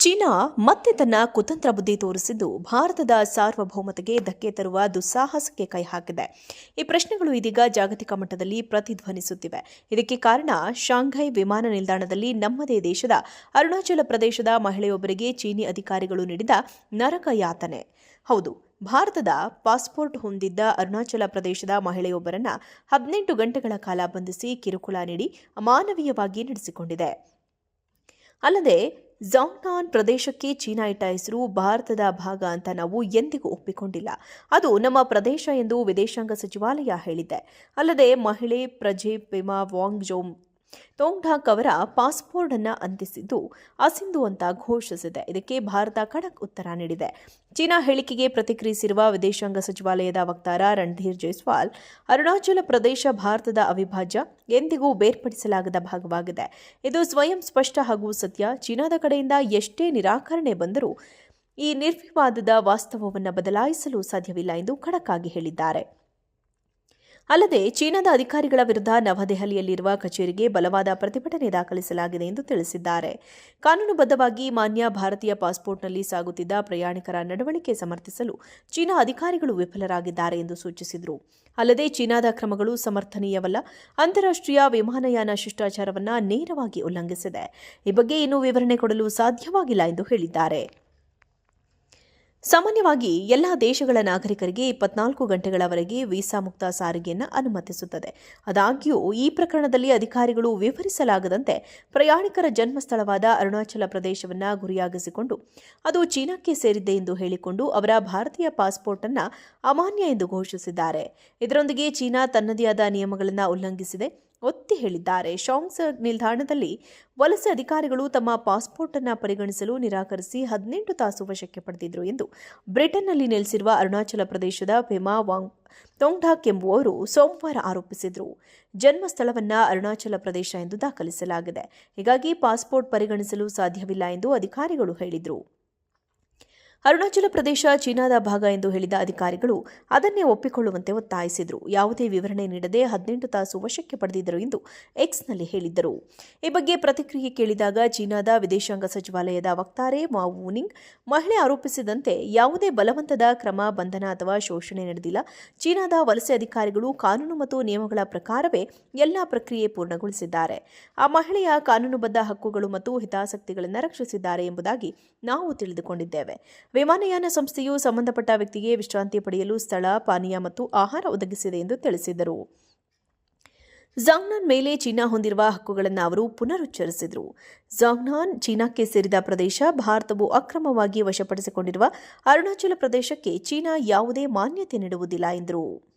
China ಮತ್ತೆ ತನ್ನ ಕುತಂತ್ರ ಬುದ್ಧಿ ತೋರಿಸಿದ್ದು ಭಾರತದ ಸಾರ್ವಭೌಮತೆಗೆ ಧಕ್ಕೆ ತರುವ ದುಸ್ಸಾಹಸಕ್ಕೆ ಕೈ ಹಾಕಿದೆ. ಈ ಪ್ರಶ್ನೆಗಳು ಇದೀಗ ಜಾಗತಿಕ ಮಟ್ಟದಲ್ಲಿ ಪ್ರತಿಧ್ವನಿಸುತ್ತಿವೆ. ಇದಕ್ಕೆ ಕಾರಣ ಶಾಂಘೈ ವಿಮಾನ ನಿಲ್ದಾಣದಲ್ಲಿ ನಮ್ಮದೇ ದೇಶದ ಅರುಣಾಚಲ ಪ್ರದೇಶದ ಮಹಿಳೆಯೊಬ್ಬರಿಗೆ ಚೀನಿ ಅಧಿಕಾರಿಗಳು ನೀಡಿದ ನರಕ ಯಾತನೆ. ಹೌದು, ಭಾರತದ ಪಾಸ್ಪೋರ್ಟ್ ಹೊಂದಿದ್ದ ಅರುಣಾಚಲ ಪ್ರದೇಶದ ಮಹಿಳೆಯೊಬ್ಬರನ್ನ ಹದಿನೆಂಟು ಗಂಟೆಗಳ ಕಾಲ ಬಂಧಿಸಿ ಕಿರುಕುಳ ನೀಡಿ ಅಮಾನವೀಯವಾಗಿ ನಡೆಸಿಕೊಂಡಿದೆ. ಅಲ್ಲದೆ ಜಾಂಗ್ನಾನ್ ಪ್ರದೇಶಕ್ಕೆ ಚೀನಾ ಇಟ್ಟ ಹೆಸರು ಭಾರತದ ಭಾಗ ಅಂತ ನಾವು ಎಂದಿಗೂ ಒಪ್ಪಿಕೊಂಡಿಲ್ಲ. ಅದು ನಮ್ಮ ಪ್ರದೇಶ ಎಂದು ವಿದೇಶಾಂಗ ಸಚಿವಾಲಯ ಹೇಳಿದೆ. ಅಲ್ಲದೆ ಮಹಿಳೆ ಪ್ರಜೆ ಪೆಮಾ ವಾಂಗ್ ಜೋಮ್ ತೋಂಗ್ಢಾಕ್ ಅವರ ಪಾಸ್ಪೋರ್ಟ್ ಅನ್ನು ಅಂತಿಸಿದ್ದು ಅಸಿಂಧು ಅಂತ ಘೋಷಿಸಿದೆ. ಇದಕ್ಕೆ ಭಾರತ ಖಡಕ್ ಉತ್ತರ ನೀಡಿದೆ. ಚೀನಾ ಹೇಳಿಕೆಗೆ ಪ್ರತಿಕ್ರಿಯಿಸಿರುವ ವಿದೇಶಾಂಗ ಸಚಿವಾಲಯದ ವಕ್ತಾರ ರಣಧೀರ್ ಜೈಸ್ವಾಲ್, ಅರುಣಾಚಲ ಪ್ರದೇಶ ಭಾರತದ ಅವಿಭಾಜ್ಯ ಎಂದಿಗೂ ಬೇರ್ಪಡಿಸಲಾಗದ ಭಾಗವಾಗಿದೆ. ಇದು ಸ್ವಯಂ ಸ್ಪಷ್ಟ ಹಾಗೂ ಸತ್ಯ. ಚೀನಾದ ಕಡೆಯಿಂದ ಎಷ್ಟೇ ನಿರಾಕರಣೆ ಬಂದರೂ ಈ ನಿರ್ವಿವಾದದ ವಾಸ್ತವವನ್ನು ಬದಲಾಯಿಸಲು ಸಾಧ್ಯವಿಲ್ಲ ಎಂದು ಖಡಕ್ ಹೇಳಿದ್ದಾರೆ. ಅಲ್ಲದೆ ಚೀನಾದ ಅಧಿಕಾರಿಗಳ ವಿರುದ್ಧ ನವದೆಹಲಿಯಲ್ಲಿರುವ ಕಚೇರಿಗೆ ಬಲವಾದ ಪ್ರತಿಭಟನೆ ದಾಖಲಿಸಲಾಗಿದೆ ಎಂದು ತಿಳಿಸಿದ್ದಾರೆ. ಕಾನೂನುಬದ್ಧವಾಗಿ ಮಾನ್ಯ ಭಾರತೀಯ ಪಾಸ್ಪೋರ್ಟ್ನಲ್ಲಿ ಸಾಗುತ್ತಿದ್ದ ಪ್ರಯಾಣಿಕರ ನಡವಳಿಕೆ ಸಮರ್ಥಿಸಲು ಚೀನಾ ಅಧಿಕಾರಿಗಳು ವಿಫಲರಾಗಿದ್ದಾರೆ ಎಂದು ಸೂಚಿಸಿದರು. ಅಲ್ಲದೆ ಚೀನಾದ ಕ್ರಮಗಳು ಸಮರ್ಥನೀಯವಲ್ಲ, ಅಂತಾರಾಷ್ಟ್ರೀಯ ವಿಮಾನಯಾನ ಶಿಷ್ಟಾಚಾರವನ್ನು ನೇರವಾಗಿ ಉಲ್ಲಂಘಿಸಿದೆ. ಈ ಬಗ್ಗೆ ಇನ್ನೂ ವಿವರಣೆ ಕೊಡಲು ಸಾಧ್ಯವಾಗಿಲ್ಲ ಎಂದು ಹೇಳಿದ್ದಾರೆ. ಸಾಮಾನ್ಯವಾಗಿ ಎಲ್ಲ ದೇಶಗಳ ನಾಗರಿಕರಿಗೆ ಇಪ್ಪತ್ನಾಲ್ಕು ಗಂಟೆಗಳವರೆಗೆ ವೀಸಾ ಮುಕ್ತ ಸಾರಿಗೆಯನ್ನು ಅನುಮತಿಸುತ್ತದೆ. ಆದಾಗ್ಯೂ, ಈ ಪ್ರಕರಣದಲ್ಲಿ ಅಧಿಕಾರಿಗಳು ವಿವರಿಸಲಾಗದಂತೆ ಪ್ರಯಾಣಿಕರ ಜನ್ಮಸ್ಥಳವಾದ ಅರುಣಾಚಲ ಪ್ರದೇಶವನ್ನು ಗುರಿಯಾಗಿಸಿಕೊಂಡು, ಅದು ಚೀನಾಕ್ಕೆ ಸೇರಿದೆ ಎಂದು ಹೇಳಿಕೊಂಡು ಅವರ ಭಾರತೀಯ ಪಾಸ್ಪೋರ್ಟ್ ಅನ್ನು ಅಮಾನ್ಯ ಎಂದು ಘೋಷಿಸಿದ್ದಾರೆ. ಇದರೊಂದಿಗೆ ಚೀನಾ ತನ್ನದೇ ಆದ ನಿಯಮಗಳನ್ನು ಉಲ್ಲಂಘಿಸಿದೆ. ಒತ್ತಿ ಹೇಳಿದ್ದಾರೆ. ಶಾಂಗ್ಸ್ ನಿಲ್ದಾಣದಲ್ಲಿ ವಲಸೆ ಅಧಿಕಾರಿಗಳು ತಮ್ಮ ಪಾಸ್ಪೋರ್ಟ್ ಅನ್ನು ಪರಿಗಣಿಸಲು ನಿರಾಕರಿಸಿ ಹದಿನೆಂಟು ತಾಸು ವಶಕ್ಕೆ ಪಡೆದಿದ್ದರು ಎಂದು ಬ್ರಿಟನ್ನಲ್ಲಿ ನೆಲೆಸಿರುವ ಅರುಣಾಚಲ ಪ್ರದೇಶದ ಪೆಮಾ ವಾಂಗ್ ತೊಂಗ್ಢಾಕ್ ಎಂಬುವವರು ಸೋಮವಾರ ಆರೋಪಿಸಿದರು. ಜನ್ಮಸ್ಥಳವನ್ನು ಅರುಣಾಚಲ ಪ್ರದೇಶ ಎಂದು ದಾಖಲಿಸಲಾಗಿದೆ. ಹೀಗಾಗಿ ಪಾಸ್ಪೋರ್ಟ್ ಪರಿಗಣಿಸಲು ಸಾಧ್ಯವಿಲ್ಲ ಎಂದು ಅಧಿಕಾರಿಗಳು ಹೇಳಿದರು. ಅರುಣಾಚಲ ಪ್ರದೇಶ ಚೀನಾದ ಭಾಗ ಎಂದು ಹೇಳಿದ ಅಧಿಕಾರಿಗಳು ಅದನ್ನೇ ಒಪ್ಪಿಕೊಳ್ಳುವಂತೆ ಒತ್ತಾಯಿಸಿದರು. ಯಾವುದೇ ವಿವರಣೆ ನೀಡದೆ ಹದಿನೆಂಟು ತಾಸು ವಶಕ್ಕೆ ಪಡೆದಿದ್ದರು ಎಂದು ಎಕ್ಸ್ನಲ್ಲಿ ಹೇಳಿದ್ದರು. ಈ ಬಗ್ಗೆ ಪ್ರತಿಕ್ರಿಯೆ ಕೇಳಿದಾಗ ಚೀನಾದ ವಿದೇಶಾಂಗ ಸಚಿವಾಲಯದ ವಕ್ತಾರೆ ಮಾವೂನಿಂಗ್ ವುನಿಂಗ್, ಮಹಿಳೆ ಆರೋಪಿಸಿದಂತೆ ಯಾವುದೇ ಬಲವಂತದ ಕ್ರಮ, ಬಂಧನ ಅಥವಾ ಶೋಷಣೆ ನಡೆದಿಲ್ಲ. ಚೀನಾದ ವಲಸೆ ಅಧಿಕಾರಿಗಳು ಕಾನೂನು ಮತ್ತು ನಿಯಮಗಳ ಪ್ರಕಾರವೇ ಎಲ್ಲಾ ಪ್ರಕ್ರಿಯೆ ಪೂರ್ಣಗೊಳಿಸಿದ್ದಾರೆ. ಆ ಮಹಿಳೆಯ ಕಾನೂನುಬದ್ಧ ಹಕ್ಕುಗಳು ಮತ್ತು ಹಿತಾಸಕ್ತಿಗಳನ್ನು ರಕ್ಷಿಸಿದ್ದಾರೆ ಎಂಬುದಾಗಿ ನಾವು ತಿಳಿದುಕೊಂಡಿದ್ದೇವೆ. ವಿಮಾನಯಾನ ಸಂಸ್ಥೆಯು ಸಂಬಂಧಪಟ್ಟ ವ್ಯಕ್ತಿಗೆ ವಿಶ್ರಾಂತಿ ಪಡೆಯಲು ಸ್ಥಳ, ಪಾನೀಯ ಮತ್ತು ಆಹಾರ ಒದಗಿಸಿದೆ ಎಂದು ತಿಳಿಸಿದರು ಜಾಂಗ್ನಾನ್ ಮೇಲೆ ಚೀನಾ ಹೊಂದಿರುವ ಹಕ್ಕುಗಳನ್ನು ಅವರು ಪುನರುಚ್ಚರಿಸಿದರು. ಜಾಂಗ್ನಾನ್ ಚೀನಾಕ್ಕೆ ಸೇರಿದ ಪ್ರದೇಶ ಭಾರತವು ಅಕ್ರಮವಾಗಿ ವಶಪಡಿಸಿಕೊಂಡಿರುವ ಅರುಣಾಚಲ ಪ್ರದೇಶಕ್ಕೆ ಚೀನಾ ಯಾವುದೇ ಮಾನ್ಯತೆ ನೀಡುವುದಿಲ್ಲ ಎಂದರು.